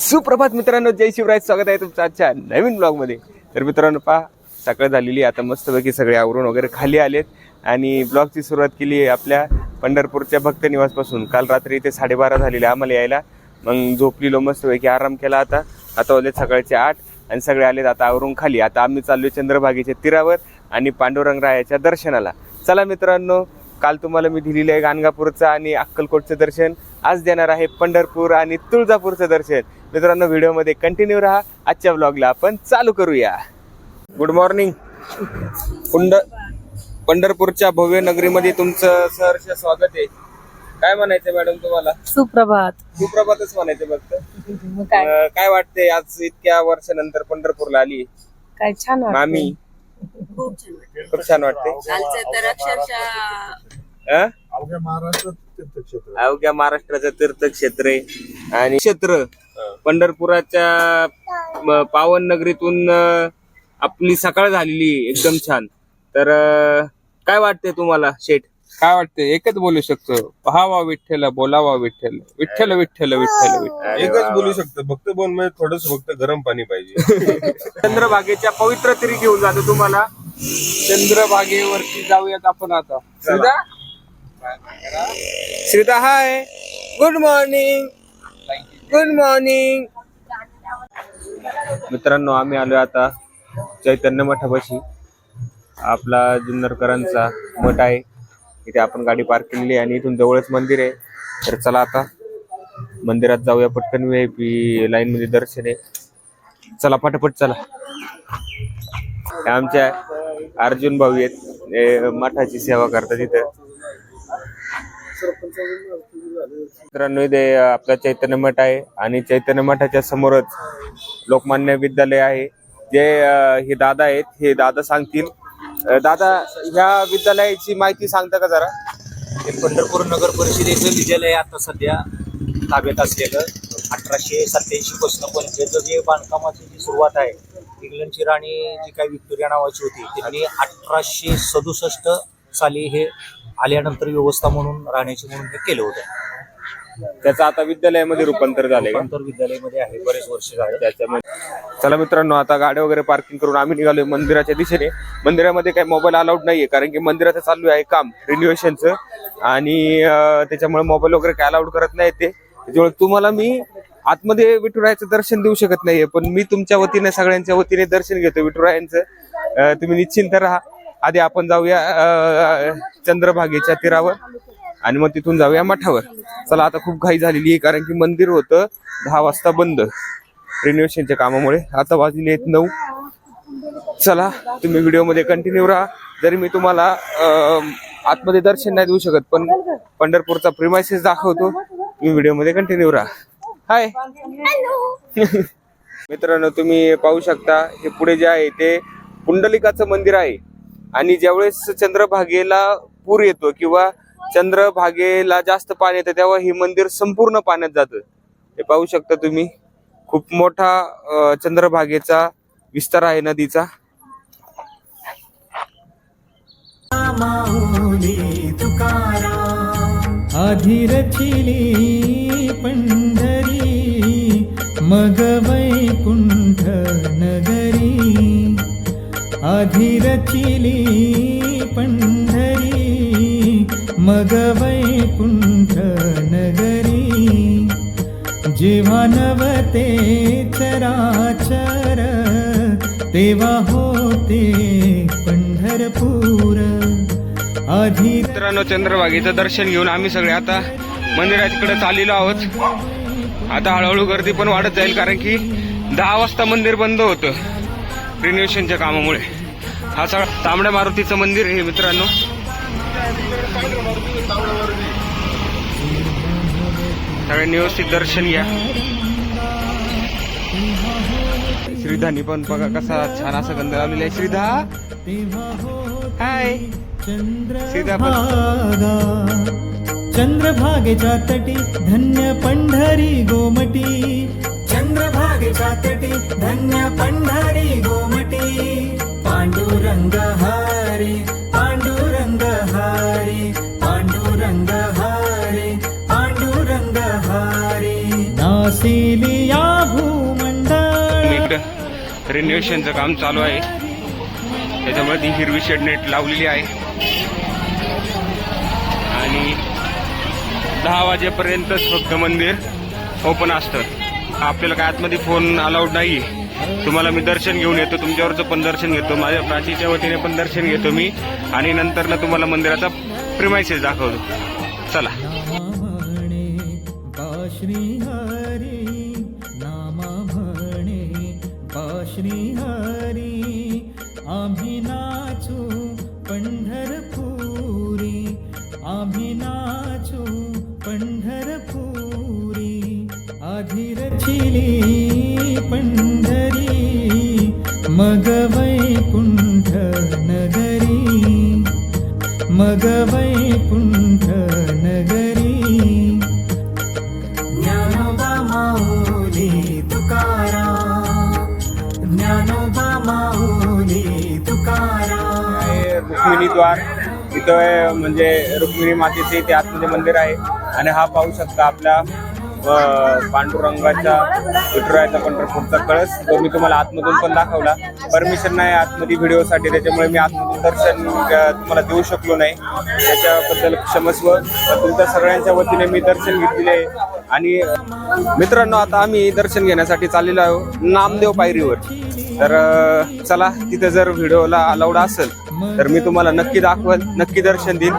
सुप्रभात मित्रांनो जय शिवराज स्वागत आहे तुमचं आजच्या नवीन ब्लॉगमध्ये. तर मित्रांनो पहा सकाळ झालेली आता मस्तपैकी सगळे आवरून वगैरे खाली आलेत. आणि ब्लॉगची सुरुवात केली आहे आपल्या पंढरपूरच्या भक्त निवासपासून. काल रात्री इथे साडेबारा झालेले आम्हाला यायला. मग झोपलेलो मस्तपैकी आराम केला आता. आता वाजले सकाळचे आठ आणि सगळे आलेत आता आवरून खाली. आता आम्ही चाललो चंद्रभागेच्या तीरावर आणि पांडुरंगरायाच्या दर्शनाला. चला मित्रांनो काल तुम्हाला मी दिलेलं आहे गाणगापूरचं आणि अक्कलकोटचं दर्शन. आज देणार आहे पंढरपूर आणि तुळजापूरचं दर्शन. मित्रांनो व्हिडिओमध्ये कंटिन्यू राहा. आजच्या ब्लॉगला आपण चालू करूया. गुड मॉर्निंग पुंड पंढरपूरच्या भव्य नगरीमध्ये तुमचं सहर्ष स्वागत आहे. काय म्हणायचं मॅडम तुम्हाला? सुप्रभात. सुप्रभातच म्हणायचं फक्त. काय? वाटतंय आज इतक्या वर्षानंतर पंढरपूरला आली? काय छान. मामी? खूप छान वाटते तर अक्षरशः? अवघ्या महाराष्ट्रात तीर्थक्षेत्र. अवघ्या महाराष्ट्राचं तीर्थक्षेत्र आहे. आणि क्षेत्र पंढरपुराच्या म- पावन नगरीतून अं, आपली सकाळ झालेली आहे, एकदम छान. तर अं, काय वाटते तुम्हाला शेठ? काय वाटते एकच बोलू शकतो. पहावा विठ्ठल बोलावा विठ्ठल. विठ्ठल विठ्ठल विठ्ठल विठ्ठल. एकच. बोलू शकतो. फक्त बोल म्हणजे थोडस फक्त गरम पाणी पाहिजे. चंद्रभागेच्या पवित्र तरी घेऊन जातो तुम्हाला. चंद्रभागेवरती जाऊयात आपण आता. Shrida Shrita hi good morning good morning मित्रांनो आम्ही आलो आता चैतन्य मठापाशी. आपला जुन्नरकरांचा मठ आहे. इथे आपण गाडी पार्क केलेली आहे आणि इथून जवळच मंदिर आहे. तर चला आता मंदिरात जाऊया पटकन व्ही आय पी लाईन मध्ये दर्शन आहे. चला पटापट चला. हे आमच्या अर्जुन भाऊ आहेत. मठाची सेवा करतात इथं. मित्रांनो इथे आपला चैतन्य मठ आहे आणि चैतन्य मठाच्या समोरच लोकमान्य विद्यालय आहे. जे हे दादा आहेत हे दादा सांगतील. दादा ह्या विद्यालयाची माहिती सांगता का जरा? हे पंढरपूर नगर परिषदेचं विद्यालय आता सध्या ताब्यात असलेलं अठराशे सत्याऐंशी पासून पण त्याचं जे बांधकामाची जी सुरुवात आहे इंग्लंडची राणी जी काही विक्टोरिया नावाची होती त्यांनी अठराशे सदुसष्ट साली हे आल्यानंतर व्यवस्था म्हणून राहण्याची म्हणून हे केलं होतं. त्याचं आता विद्यालयामध्ये रूपांतर झालंय का? रूपांतर विद्यालयामध्ये आहे बरेच वर्ष झाले. त्याच्यामध्ये चला मित्रांनो आता गाड्या वगैरे पार्किंग करून आम्ही निघालोय मंदिराच्या दिशेने. मंदिरामध्ये काही मोबाईल अलाउड नाहीये कारण की मंदिराचं चालू आहे काम रिन्युएशनचं आणि अं, त्याच्यामुळे मोबाईल वगैरे काय अलाउड करत नाही ते. त्याच्यामुळे तुम्हाला मी आतमध्ये विठुरायाचं दर्शन देऊ शकत नाहीये पण मी तुमच्या वतीने सगळ्यांच्या वतीने दर्शन घेतो विठुरायांचं. अं, तुम्ही निश्चिंत राहा. आधी आपण जाऊया चंद्रभागेच्या तीरावर आणि मग तिथून जाऊया मठावर. चला आता खूप घाई झालेली आहे कारण की मंदिर होतं दहा वाजता बंद. रिनोव्हेशनच्या कामामुळे. आता वाजले आहेत नऊ. चला तुम्ही व्हिडिओमध्ये कंटिन्यू राहा. जरी मी तुम्हाला आतमध्ये दर्शन नाही देऊ शकत पण पंढरपूरचा प्रिमायसेस दाखवतो. तुम्ही व्हिडिओमध्ये कंटिन्यू राहा. हाय मित्रांनो तुम्ही पाहू शकता हे पुढे जे आहे ते पुंडलिकाचं मंदिर आहे. आणि ज्यावेळेस चंद्रभागेला पूर येतो किंवा चंद्रभागेला जास्त पाणी येतं तेव्हा हे मंदिर संपूर्ण पाण्यात जातं. हे पाहू शकता तुम्ही. खूप मोठा चंद्रभागेचा विस्तार आहे नदीचा. पंढरी मग वैकुंठ नगरी. अधिरचिली पंढरी मग वैकुंठ नगरी जेव्हा नवते चराचर तेव्हा होते पंढरपूर. आधी मित्रांनो चंद्रभागेचं दर्शन घेऊन आम्ही सगळे आता मंदिराकडे चाललेलो आहोत. आता हळूहळू गर्दी पण वाढत जाईल कारण की दहा वाजता मंदिर बंद होतं. रिनोव्हेशनच्या कामामुळे. हा सगळा तांबड्या मारुतीचं मंदिर आहे मित्रांनो. सगळ्यांनी व्यवस्थित दर्शन घ्या. श्रीधानी पण बघा कसा छान असा गंध लावलेला आहे. श्रीधा. हाय सीधा पण. चंद्रभागा. चंद्रभागेच्या तटी धन्य पंढरी गोमटी. चंद्रभागेच्या तटी धन्य पंढारी गोमटी. पांडुरंग हारी पांडुरंग हारी पांडुरंग हारी पांडुरंग हारी नासिलिया भूमंडळ रिनोव्हेशनचं काम चालू आहे. त्याच्यामुळे ती हिरवी शेड नेट लावलेली आहे. आणि दहा वाजेपर्यंतच फक्त मंदिर ओपन असतं. आपल्याला काय आतमध्ये फोन अलाउड नाही तुम्हाला मी दर्शन घेऊन येतो तुमच्यावरचं पण दर्शन घेतो. माझ्या प्राचीच्या वतीने पण दर्शन घेतो मी. आणि नंतर ना तुम्हाला मंदिराचा प्रिमायसेस दाखवतो. चला. श्री हरी नामा म्हणे श्री हरी. आम्ही नाचू पंढरपुरी आम्ही नाचू पंढरपुरी. आधिरचिली पंढरी मग वैकुंठ नगरी मग वैकुंठ नगरी ज्ञानोबा माऊली तुकारा ज्ञानोबा माऊली तुकारा इथं म्हणजे रुक्मिणी मातेचे इथे आतमध्ये मंदिर आहे. आणि हा पाहू शकता आपला अं, पांडुरंगाच्या विठुरायाचा पंढरपूरचा कळस तो मी तुम्हाला आतमधून पण दाखवला. परमिशन नाही आतमध्ये व्हिडिओसाठी त्याच्यामुळे मी आतमधून दर्शन तुम्हाला देऊ शकलो नाही. त्याच्याबद्दल क्षमस्व. तर तुमच्या सगळ्यांच्या वतीने मी दर्शन घेतलेले आहे. आणि मित्रांनो आता आम्ही दर्शन घेण्यासाठी चाललेलो आहोत नामदेव पायरीवर. तर चला तिथे जर व्हिडिओला अलाउड असेल तर मी तुम्हाला नक्की दाखवल नक्की दर्शन देईन.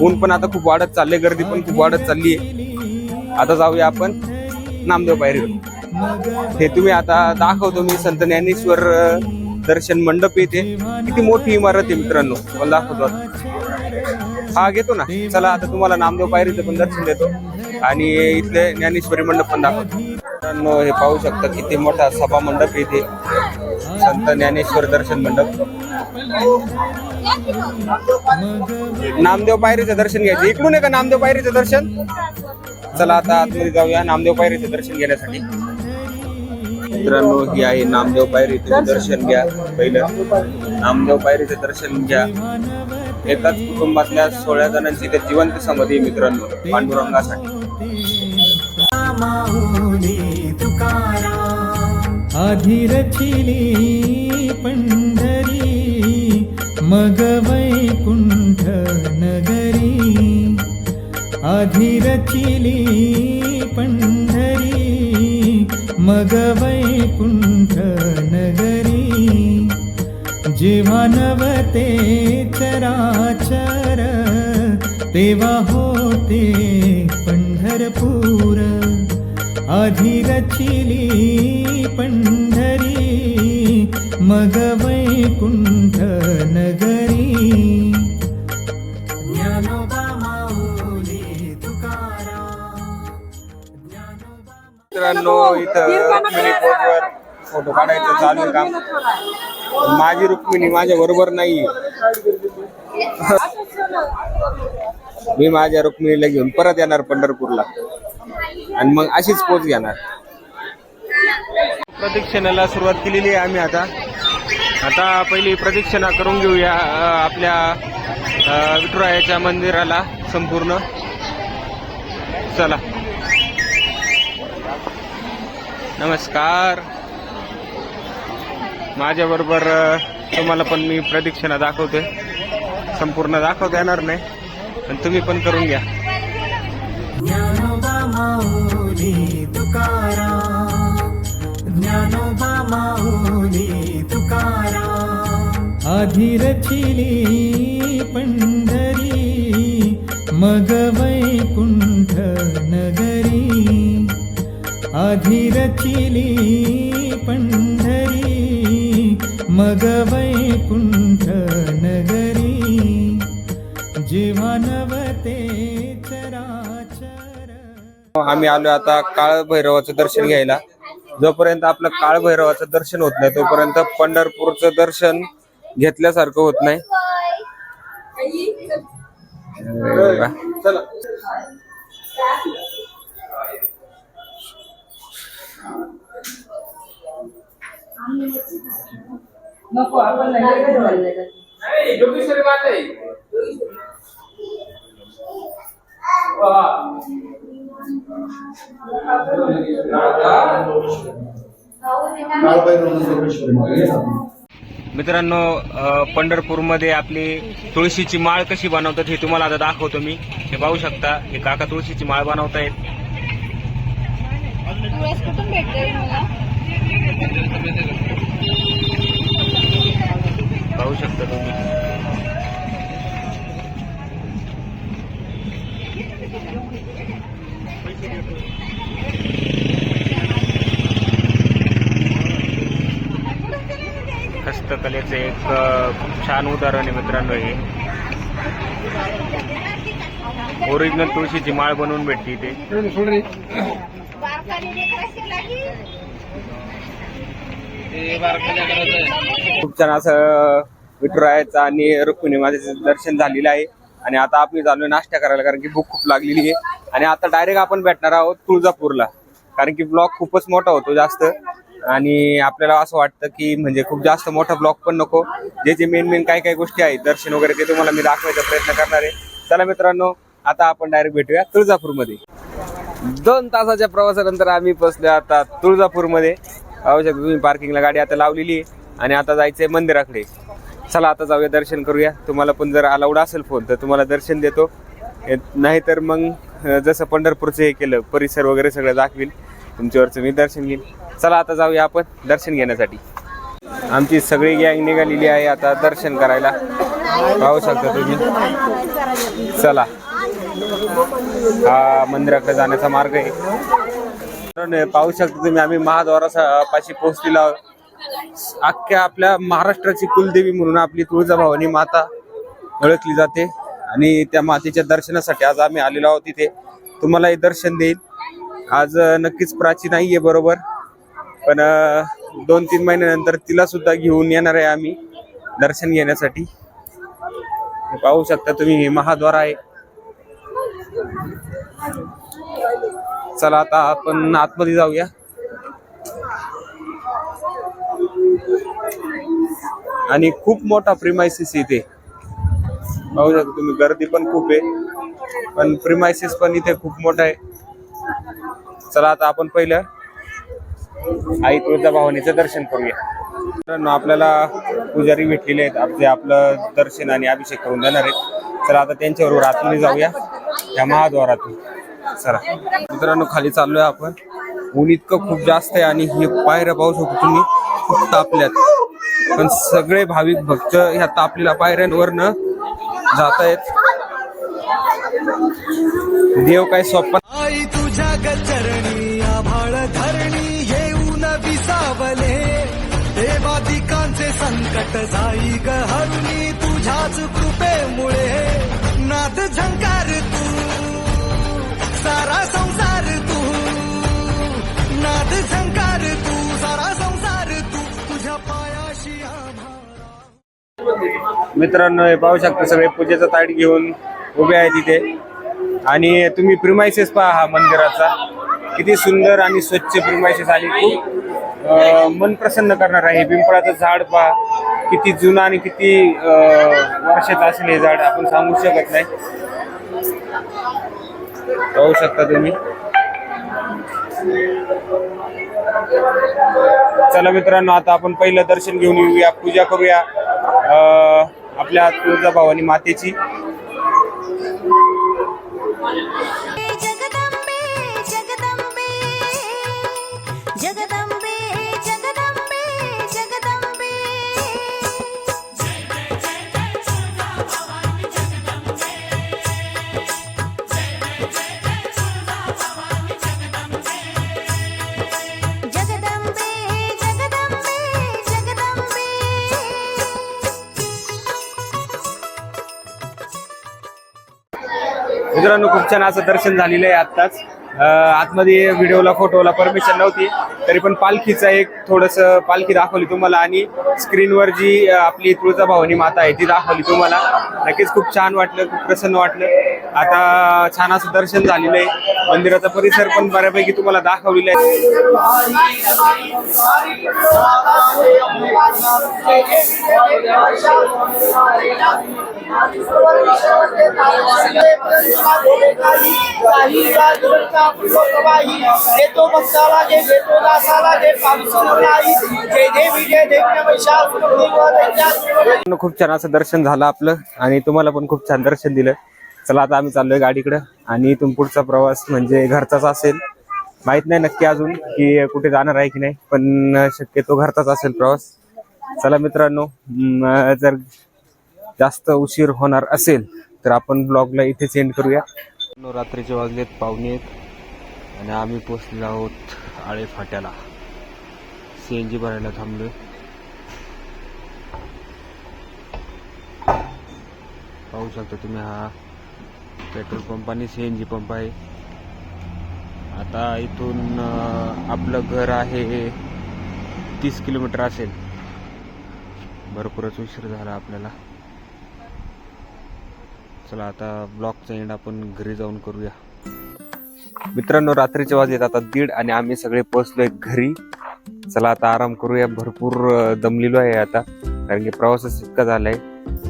ऊन पण आता खूप वाढत चालले गर्दी पण खूप वाढत चालली आहे आता जाऊया आपण नामदेव पायरीवर हे तुम्ही आता दाखवतो मी संत ज्ञानेश्वर दर्शन मंडप येते किती मोठी इमारत आहे मित्रांनो मला दाखवतो हा घेतो ना. चला आता तुम्हाला नामदेव पायरीचं पण दर्शन देतो. आणि इथले ज्ञानेश्वरी मंडप पण दाखवतो. मित्रांनो हे पाहू शकता किती मोठा सभा मंडप येते संत ज्ञानेश्वर दर्शन मंडप. नामदेव पायरीचं दर्शन घ्यायचं. इकडून आहे का नामदेव पायरीचं दर्शन? चला आता आतमध्ये जाऊया नामदेव पायरीचं दर्शन घेण्यासाठी. मित्रांनो ही आहे नामदेव पायरीचं दर्शन घ्या पहिलं. नामदेव पायरीचं दर्शन घ्या. एकाच कुटुंबातल्या सोळा जणांची ते जिवंत समाधी मित्रांनो पांडुरंगासाठी. आधी रचिली पंढरी. मगवै अधिरचिली पण्ढरी पण्ढरि मगवैकुण्ठनगरी जेवा चराचर तेवा होते पण्ढरपूर अधिरचिली पण्ढरी मग वैकुंठ नगरी मित्रांनो इथं रुक्मिणी पोटवर फोटो काढायचं चालू आहे काम. माझी रुक्मिणी माझ्या बरोबर नाही मी माझ्या रुक्मिणीला घेऊन परत येणार पंढरपूरला. आणि मग अशीच पोच घेणार. प्रदक्षिणाला सुरुवात केलेली आहे आम्ही आता. आता पहिली प्रदक्षिणा करून घेऊया आपल्या विठुरायाच्या मंदिराला संपूर्ण. चला. नमस्कार. माझ्या बरोबर तुम्हाला पण मी प्रदक्षिणा दाखवते. संपूर्ण दाखवता येणार नाही पण तुम्ही पण करून घ्या. ज्ञानोबा माऊली आधी पंढरी मग वैकुंठ नगरी आधी पंढरी मग वैकुंठ नगरी जीवनवते आम्ही आलो आता काळ भैरवाचं दर्शन घ्यायला. जोपर्यंत आपलं काळ भैरवाचं दर्शन होत नाही तोपर्यंत पंढरपूरचं दर्शन घेतल्यासारखं होत नाही. अरे मित्रांनो पंढरपूरमध्ये आपली तुळशीची माळ कशी बनवतात हे तुम्हाला आता दाखवतो मी. हे पाहू शकता. हे काका तुळशीची माळ बनवतायत. पाहू शकता तुम्ही. हस्तकलेचं एक खूप छान उदाहरण आहे मित्रांनो हे. ओरिजिनल तुळशीची माळ बनवून भेटते इथे. खूप छान असं विठुरायाचं आणि रुक्मिणी माझ्याचं दर्शन झालेलं आहे. आणि आता आपण चालू नाश्ता करायला कारण की भूक खूप लागलेली आहे. आणि आता डायरेक्ट आपण भेटणार आहोत तुळजापूरला. कारण की ब्लॉक खूपच मोठा होतो जास्त. आणि आपल्याला असं वाटतं की म्हणजे खूप जास्त मोठा ब्लॉक पण नको. जे जे मेन मेन काही काही गोष्टी आहेत दर्शन वगैरे ते तुम्हाला मी दाखवायचा प्रयत्न करणार आहे. चला मित्रांनो आता आपण डायरेक्ट भेटूया तुळजापूरमध्ये. दोन तासाच्या प्रवासानंतर आम्ही बसलो आता तुळजापूरमध्ये. पाहू शकता तुम्ही पार्किंगला गाडी आता लावलेली आहे आणि आता जायचंय मंदिराकडे. चला आता जाऊया दर्शन करूया. तुम्हाला पण जर अलाउड असेल फोन तर तुम्हाला दर्शन देतो. नाहीतर मग जसं पंढरपूरचं हे केलं परिसर वगैरे सगळं दाखवील तुमच्यावरचं मी दर्शन घेईन. चला आता जाऊया आपण दर्शन घेण्यासाठी. आमची सगळी गँग निघालेली आहे आता दर्शन करायला. पाहू शकता तुम्ही. चला. हा मंदिराकडे जाण्याचा मार्ग आहे. पाहू शकता तुम्ही आम्ही महाद्वारा पाशी पोहोचलेलो आहोत. अख्ख्या आपल्या महाराष्ट्राची कुलदेवी म्हणून आपली तुळजाभवानी माता ओळखली जाते. आणि त्या मातेच्या दर्शनासाठी आज आम्ही आलेलो आहोत तिथे तुम्हाला हे दर्शन देईल. आज नक्कीच प्राची आहे बरोबर. पण दोन तीन महिन्यानंतर तिला सुद्धा घेऊन येणार आहे आम्ही दर्शन घेण्यासाठी. पाहू शकता तुम्ही हे महाद्वार आहे. चला आता आपण आतमध्ये जाऊया. आणि खूप मोठा प्रिमायसिस इथे. पाहू शकता तुम्ही गर्दी पण खूप आहे. पण प्रिमायसिस पण इथे खूप मोठा आहे. चला आता आपण पहिलं आई तुळजाभवानीचं दर्शन करूया. मित्रांनो आपल्याला पुजारी भेटलेले आहेत. जे आपलं दर्शन आणि अभिषेक करून जाणार आहेत. चला आता त्यांच्याबरोबर आतमध्ये जाऊया. त्या महाद्वारातून. चला. मित्रांनो खाली चाललोय आपण. ऊन इतकं खूप जास्त आहे आणि हे पायऱ्या पाहू शकतो तुम्ही. खूप तापल्यात. पण सगळे भाविक भक्त ह्या तापलेल्या पायऱ्यांवरनं जात आहेत. देव काय स्वप्न तुझ्या संकट जाई ग हरुणी तुझ्याच कृपेमुळे. नाद झंकार तू सारा संसार तू. नाद झंकार तू सारा संसार तू. तुझ्या पायाशी मित्रांनो हे पाहू शकता सगळे पूजेचा ताट घेऊन उभे आहे तिथे. आणि तुम्ही प्रिमायसेस पहा हा मंदिराचा. किती सुंदर आणि स्वच्छ प्रिमायसेस आणि खूप मन प्रसन्न करणार आहे. पिंपळाचं झाड पहा. किती जुनं आणि किती वर्षाचं असेल हे झाड आपण सांगू शकत नाही. पाहू शकता तुम्ही. चला मित्रांनो आता आपण पहिलं दर्शन घेऊन येऊया. पूजा करूया आपल्या तुळजाभवानी मातेची. जगदंबे जगदंबे. मित्रांनो खूप छान असं दर्शन झालेलं आहे आत्ताच. आतमध्ये व्हिडिओला फोटोला परमिशन नव्हती. तरी पण पालखीचा एक थोडस पालखी दाखवली तुम्हाला आणि स्क्रीनवर जी आपली तुळजाभवानी माता आहे ती दाखवली तुम्हाला. नक्कीच खूप छान वाटलं खूप प्रसन्न वाटलं. आता छान असं दर्शन झालेलं आहे. मंदिराचा परिसर पण बऱ्यापैकी तुम्हाला दाखवलेला आहे. देतो भक्ताला जे देतो दासाला जे जय देवी जय देवी खूप छान असं दर्शन झालं आपलं आणि तुम्हाला पण खूप छान दर्शन दिलं. चला आता आम्ही चाललोय गाडीकडे. आणि इथून पुढचा प्रवास म्हणजे घरचाच असेल. माहीत नाही नक्की अजून की कुठे जाणार आहे की नाही पण शक्यतो घरचाच असेल प्रवास. चला मित्रांनो जर जास्त उशीर होणार असेल तर आपण ब्लॉगला इथे सेंड करूया. रात्रीचे वाजलेत पाहुणे आहेत आणि आम्ही पोचलेलो आहोत आळे फाट्याला. सी एन जी भरायला थांबलोय. पाहू शकता तुम्ही हा पेट्रोल पंप आणि सी एन जी पंप आहे. आता इथून आपलं घर आहे तीस किलोमीटर असेल. भरपूरच उशीर झाला आपल्याला. चला आता ब्लॉकचा एंड आपण घरी जाऊन करूया. मित्रांनो रात्रीचे वाजलेत आता दीड आणि आम्ही सगळे पोहोचलोय घरी. चला आता आराम करूया. भरपूर दमलेलो आहे आता. कारण की प्रवासच इतका झालाय.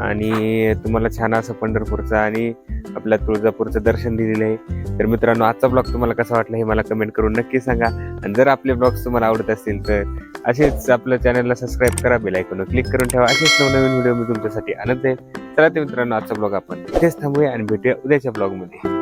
आणि तुम्हाला छान असं पंढरपूरचा आणि आपल्या तुळजापूरचं दर्शन दिलेलं आहे. तर मित्रांनो आजचा ब्लॉग तुम्हाला कसा वाटला हे मला कमेंट करून नक्की सांगा. आणि जर आपले ब्लॉग्स तुम्हाला आवडत असतील तर असेच आपल्या चॅनलला सबस्क्राईब करा बेल आयकॉन क्लिक करून ठेवा. असेच नवनवीन व्हिडिओ मी तुमच्यासाठी आणत आहे. चला ते मित्रांनो आजचा ब्लॉग आपण इथेच थांबूया आणि भेटूया उद्याच्या ब्लॉगमध्ये